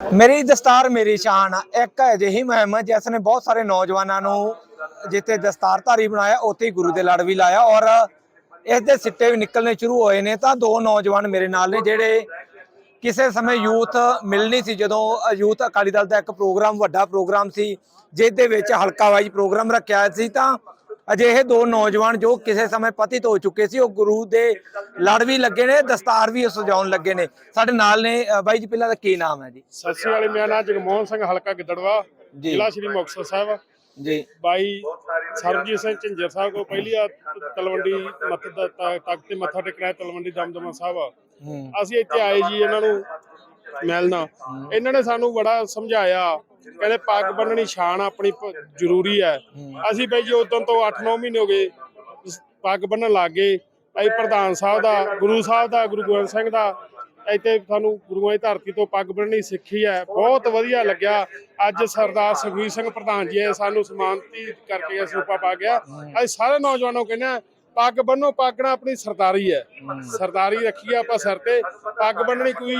ਮੇਰੀ ਦਸਤਾਰ ਮੇਰੀ ਸ਼ਾਨ ਆ। ਇੱਕ ਅਜਿਹੀ ਮੁਹਿੰਮ ਹੈ ਜਿਸ ਨੇ ਬਹੁਤ ਸਾਰੇ ਨੌਜਵਾਨਾਂ ਨੂੰ ਜਿੱਥੇ ਦਸਤਾਰਧਾਰੀ ਬਣਾਇਆ, ਉੱਥੇ ਹੀ ਗੁਰੂ ਦੇ ਲੜ ਵੀ ਲਾਇਆ ਔਰ ਇਸ ਦੇ ਸਿੱਟੇ ਵੀ ਨਿਕਲਣੇ ਸ਼ੁਰੂ ਹੋਏ ਨੇ ਤਾਂ ਦੋ ਨੌਜਵਾਨ ਮੇਰੇ ਨਾਲ ਨੇ ਜਿਹੜੇ ਕਿਸੇ ਸਮੇਂ ਯੂਥ ਮਿਲਣੀ ਸੀ, ਜਦੋਂ ਯੂਥ ਅਕਾਲੀ ਦਲ ਦਾ ਇੱਕ ਪ੍ਰੋਗਰਾਮ, ਵੱਡਾ ਪ੍ਰੋਗਰਾਮ ਸੀ, ਜਿਸ ਦੇ ਵਿੱਚ ਹਲਕਾ ਵਾਈਜ਼ ਪ੍ਰੋਗਰਾਮ ਰੱਖਿਆ ਸੀ, ਤਾਂ ਅਜਿਹੇ ਦੋ ਨੌਜਵਾਨ ਜੋ ਕਿਸੇ ਸਮੇਂ ਪਤਿਤ ਹੋ ਚੁੱਕੇ ਸੀ ਉਹ ਗੁਰੂ ਦੇ ਲੜ ਵੀ ਲੱਗੇ ਨੇ ਦਸਤਾਰ ਵੀ ਸਜਾਉਣ ਲੱਗੇ ਨੇ। ਸਾਡੇ ਨਾਲ ਨੇ ਬਾਈ ਜੀ ਪਹਿਲਾਂ ਦਾ ਕੀ ਨਾਮ ਹੈ ਜੀ? ਸਤਿ ਵਾਲੇ ਮੇਰਾ ਨਾਮ ਜਗਮੋਹਨ ਸਿੰਘ ਹਲਕਾ ਗਿੱਦੜਵਾ। ਜ਼ਿਲ੍ਹਾ ਸ਼੍ਰੀ ਮੁਕਤਸਰ ਸਾਹਿਬ। ਜੀ। ਬਾਈ ਸਰਬਜੀਤ ਸਿੰਘ ਝਿੰਜਰ ਸਾਹਿਬ ਕੋ ਪਹਿਲੀ ਆ ਤਲਵੰਡੀ ਮੱਥ ਦਾ ਤ- ਮੱਥਾ ਟੇਕਣਾ ਤਲਵੰਡੀ ਦਮਦਮਾ ਸਾਹਿਬ ਅਸੀਂ ਇੱਥੇ ਆਏ ਜੀ ਇਹਨਾਂ ਨੂੰ ਮਿਲਣਾ। ਇਹਨਾਂ ਨੇ ਸਾਨੂੰ ਬੜਾ ਸਮਝਾਇਆ ਕਹਿੰਦੇ ਪੱਗ ਬੰਨਣੀ ਸ਼ਾਨ ਆਪਣੀ ਪ- ਜ਼ਰੂਰੀ ਹੈ ਅਸੀਂ ਬਈ ਜੀ ਉਦੋਂ ਤੋਂ 8-9 ਮਹੀਨੇ ਹੋ ਗਏ ਪੱਗ ਬੰਨਣ ਲੱਗ ਗਏ। ਅਸੀਂ ਪ੍ਰਧਾਨ ਸਾਹਿਬ ਦਾ, ਗੁਰੂ ਸਾਹਿਬ ਦਾ, ਗੁਰੂ ਗੋਬਿੰਦ ਸਿੰਘ ਦਾ, ਇੱਥੇ ਸਾਨੂੰ ਗੁਰੂਆਂ ਦੀ ਧਰਤੀ ਤੋਂ ਪੱਗ ਬੰਨਣੀ ਸਿੱਖੀ ਹੈ ਬਹੁਤ ਵਧੀਆ ਲੱਗਿਆ। ਅੱਜ ਸਰਦਾਰ ਸੁਖਬੀਰ ਸਿੰਘ ਪ੍ਰਧਾਨ ਜੀ ਆਏ, ਸਾਨੂੰ ਸਨਮਾਨਿਤ ਕਰਕੇ ਸਰੂਪਾ ਪਾ ਗਿਆ ਅਸੀਂ ਸਾਰੇ ਨੌਜਵਾਨਾਂ ਨੂੰ ਕਹਿੰਦੇ ਹਾਂ ਪੱਗ ਬੰਨੋ ਪੱਗ ਨਾਲ ਆਪਣੀ ਸਰਦਾਰੀ ਹੈ। ਸਰਦਾਰੀ ਰੱਖੀ ਆ ਆਪਾਂ ਸਿਰ ਤੇ। ਪੱਗ ਬੰਨਣੀ ਕੋਈ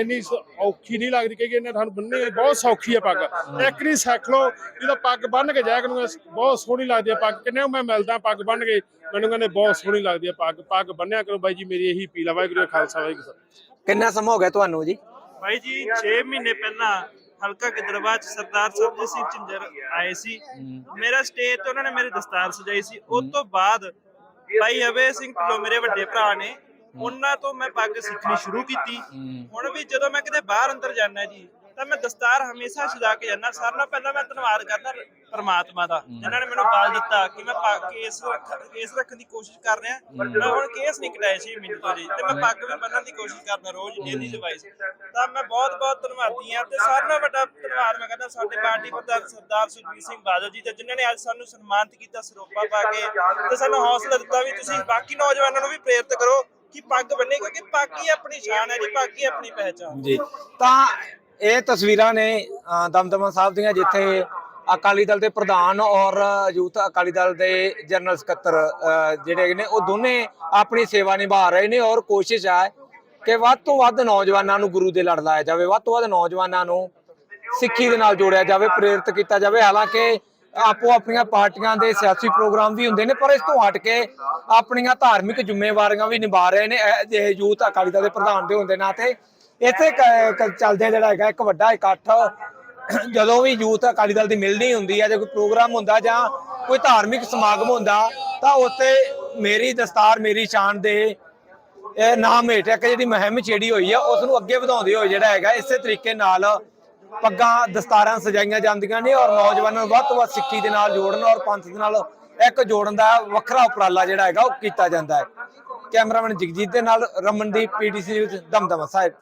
ਇੰਨੀ ਔਖੀ ਨਹੀਂ ਲੱਗਦੀ ਕਿ ਇਹਨੇ ਤੁਹਾਨੂੰ ਬੰਨਣੀ ਬਹੁਤ ਸੌਖੀ ਹੈ ਪੱਗ। ਇੱਕ ਨਹੀਂ ਸਿੱਖ ਲਓ ਜਦੋਂ ਪੱਗ ਬੰਨ ਕੇ ਜਾਇਆ ਕਰੂੰਗਾ ਬਹੁਤ ਸੋਹਣੀ ਲੱਗਦੀ ਹੈ ਪੱਗ। ਕਿੰਨੇ ਮੈਂ ਮਿਲਦਾ ਪੱਗ ਬੰਨ ਕੇ ਮੈਨੂੰ ਕਹਿੰਦੇ ਬਹੁਤ ਸੋਹਣੀ ਲੱਗਦੀ ਹੈ ਪੱਗ। ਪੱਗ ਬੰਨਿਆ ਕਰੋ ਬਾਈ ਜੀ ਮੇਰੀ ਇਹੀ ਅਪੀਲ ਆ। ਵਾਹਿਗੁਰੂ ਖਾਲਸਾ ਵਾਹਿਗੁਰੂ। ਕਿੰਨਾ ਸਮਾਂ ਹੋ ਗਿਆ ਤੁਹਾਨੂੰ ਜੀ? ਭਾਈ ਜੀ 6 ਮਹੀਨੇ ਪਹਿਲਾਂ ਹਲਕਾ ਗਿੱਦੜਬਾਹ ਚ ਸਰਦਾਰ ਸਰਬਜੀਤ ਸਿੰਘ ਝਿੰਜਰ ਆਏ ਸੀ। ਮੇਰਾ ਸਟੇਜ ਤੇ ਉਹਨਾਂ ਨੇ ਮੇਰੀ ਦਸਤਾਰ ਸਜਾਈ ਸੀ। ਉਸ ਤੋਂ ਬਾਅਦ ਭਾਈ ਅਵੇ ਸਿੰਘ ਢਿੱਲੋਂ ਮੇਰੇ ਵੱਡੇ ਭਰਾ ਨੇ ਉਹਨਾਂ ਤੋਂ ਮੈਂ ਪੱਗ ਸਿੱਖਣੀ ਸ਼ੁਰੂ ਕੀਤੀ। ਹੁਣ ਵੀ ਜਦੋਂ ਮੈਂ ਕਿਤੇ ਬਾਹਰ ਅੰਦਰ ਜਾਂਦਾ ਜੀ ਤਾਂ ਮੈਂ ਦਸਤਾਰ ਹਮੇਸ਼ਾ ਸਜਾ ਕੇ ਜਾਂਦਾ। ਸਾਰਿਆਂ ਨਾਲੋਂ ਪਹਿਲਾਂ ਮੈਂ ਧੰਨਵਾਦ ਕਰਦਾ ਪਰਮਾਤਮਾ ਦਾ ਜਿਨ੍ਹਾਂ ਨੇ ਮੈਨੂੰ ਬਲ ਦਿੱਤਾ ਕਿ ਮੈਂ ਪੱਗ ਕੇਸ ਕੇਸ ਰੱਖਣ ਦੀ ਕੋਸ਼ਿਸ਼ ਕਰ ਰਿਹਾ। ਮੈਂ ਹੁਣ ਕੇਸ ਨਹੀਂ ਕਟਾਏ ਸੀ ਮੈਨੂੰ ਤੋਂ ਜੀ ਤੇ ਮੈਂ ਪੱਗ ਵੀ ਬੰਨਣ ਦੀ ਕੋਸ਼ਿਸ਼ ਕਰਦਾ ਰੋਜ਼ ਡੇਲੀ ਡਿਵਾਈਸ ਤਾਂ ਮੈਂ ਬਹੁਤ ਬਹੁਤ ਧੰਨਵਾਦੀ ਹਾਂ। ਤੇ ਸਾਰਿਆਂ ਨਾਲੋਂ ਵੱਡਾ ਧੰਨਵਾਦ ਮੈਂ ਕਰਦਾ ਸਾਡੇ ਪਾਰਟੀ ਪ੍ਰਧਾਨ ਸਰਦਾਰ ਸੁਖਬੀਰ ਸਿੰਘ ਬਾਦਲ ਜੀ ਦਾ ਜਿਨ੍ਹਾਂ ਨੇ ਅੱਜ ਸਾਨੂੰ ਸਨਮਾਨਿਤ ਕੀਤਾ ਸਰੋਪਾ ਪਾ ਕੇ। ਤੇ ਸਾਨੂੰ ਹੌਸਲਾ ਦਿੱਤਾ ਵੀ ਤੁਸੀਂ ਬਾਕੀ ਨੌਜਵਾਨਾਂ ਨੂੰ ਵੀ ਪ੍ਰੇਰਿਤ ਕਰੋ ਕਿ ਪੱਗ ਬੰਨੇ ਕਿਉਂਕਿ ਪੱਗ ਹੀ ਆਪਣੀ ਸ਼ਾਨ ਹੈ ਜੀ ਪੱਗ ਹੀ ਆਪਣੀ ਪਹਿਚਾਣ। ਜੀ। ਤਾਂ ਇਹ ਤਸਵੀਰਾਂ ਨੇ ਦਮਦਮਾ ਸਾਹਿਬ ਦੀਆਂ, ਜਿੱਥੇ ਅਕਾਲੀ ਦਲ ਦੇ ਪ੍ਰਧਾਨ ਔਰ ਯੂਥ ਅਕਾਲੀ ਦਲ ਦੇ ਜਨਰਲ ਸਕੱਤਰ ਜਿਹੜੇ ਨੇ, ਉਹ ਦੋਨੇ ਆਪਣੀ ਸੇਵਾ ਨਿਭਾ ਰਹੇ ਨੇ ਔਰ ਕੋਸ਼ਿਸ਼ ਹੈ ਕਿ ਵੱਧ ਤੋਂ ਵੱਧ ਨੌਜਵਾਨਾਂ ਨੂੰ ਗੁਰੂ ਦੇ ਲੜ ਲਾਇਆ ਜਾਵੇ, ਵੱਧ ਤੋਂ ਵੱਧ ਨੌਜਵਾਨਾਂ ਨੂੰ ਸਿੱਖੀ ਦੇ ਨਾਲ ਜੋੜਿਆ ਜਾਵੇ, ਪ੍ਰੇਰਿਤ ਕੀਤਾ ਜਾਵੇ। ਹਾਲਾਂਕਿ ਆਪੋ ਆਪਣੀਆਂ ਪਾਰਟੀਆਂ ਦੇ ਸਿਆਸੀ ਪ੍ਰੋਗਰਾਮ ਵੀ ਹੁੰਦੇ ਨੇ, ਪਰ ਇਸ ਤੋਂ ਹਟ ਕੇ ਆਪਣੀਆਂ ਧਾਰਮਿਕ ਜ਼ਿੰਮੇਵਾਰੀਆਂ ਵੀ ਨਿਭਾ ਰਹੇ ਨੇ ਅਜਿਹੇ ਯੂਥ ਅਕਾਲੀ ਦਲ ਦੇ ਪ੍ਰਧਾਨ ਦੇ ਹੁੰਦੇ ਨਾਤੇ ਇੱਥੇ ਕ- ਕ- ਚੱਲਦੇ ਜਿਹੜਾ ਹੈਗਾ, ਇੱਕ ਵੱਡਾ ਇਕੱਠ। ਜਦੋਂ ਵੀ ਯੂਥ ਅਕਾਲੀ ਦਲ ਦੀ ਮਿਲਣੀ ਹੁੰਦੀ ਹੈ ਜਾਂ ਕੋਈ ਪ੍ਰੋਗਰਾਮ ਹੁੰਦਾ ਜਾਂ ਕੋਈ ਧਾਰਮਿਕ ਸਮਾਗਮ ਹੁੰਦਾ, ਤਾਂ ਉੱਥੇ ਮੇਰੀ ਦਸਤਾਰ, ਮੇਰੀ ਸ਼ਾਨ ਦੇ, ਇਹ ਨਾਮ ਹੇਠ ਇੱਕ ਜਿਹੜੀ ਮੁਹਿੰਮ ਛੇੜੀ ਹੋਈ ਆ ਉਸ ਨੂੰ ਅੱਗੇ ਵਧਾਉਂਦੇ ਹੋਏ ਜਿਹੜਾ ਹੈਗਾ, ਇਸੇ ਤਰੀਕੇ ਨਾਲ ਪੱਗਾਂ, ਦਸਤਾਰਾਂ ਸਜਾਈਆਂ ਜਾਂਦੀਆਂ ਨੇ ਔਰ ਨੌਜਵਾਨਾਂ ਨੂੰ ਵੱਧ ਤੋਂ ਵੱਧ ਸਿੱਖੀ ਦੇ ਨਾਲ ਜੋੜਨ ਔਰ ਪੰਥ ਦੇ ਨਾਲ ਇੱਕ ਜੋੜਨ ਦਾ ਵੱਖਰਾ ਉਪਰਾਲਾ ਜਿਹੜਾ ਹੈਗਾ, ਉਹ ਕੀਤਾ ਜਾਂਦਾ ਹੈ। ਕੈਮਰਾਮੈਨ ਜਗਜੀਤ ਦੇ ਨਾਲ ਰਮਨਦੀਪ, ਪੀਟੀਸੀ ਨਿਊਜ਼, ਦਮਦਮਾ ਸਾਹਿਬ।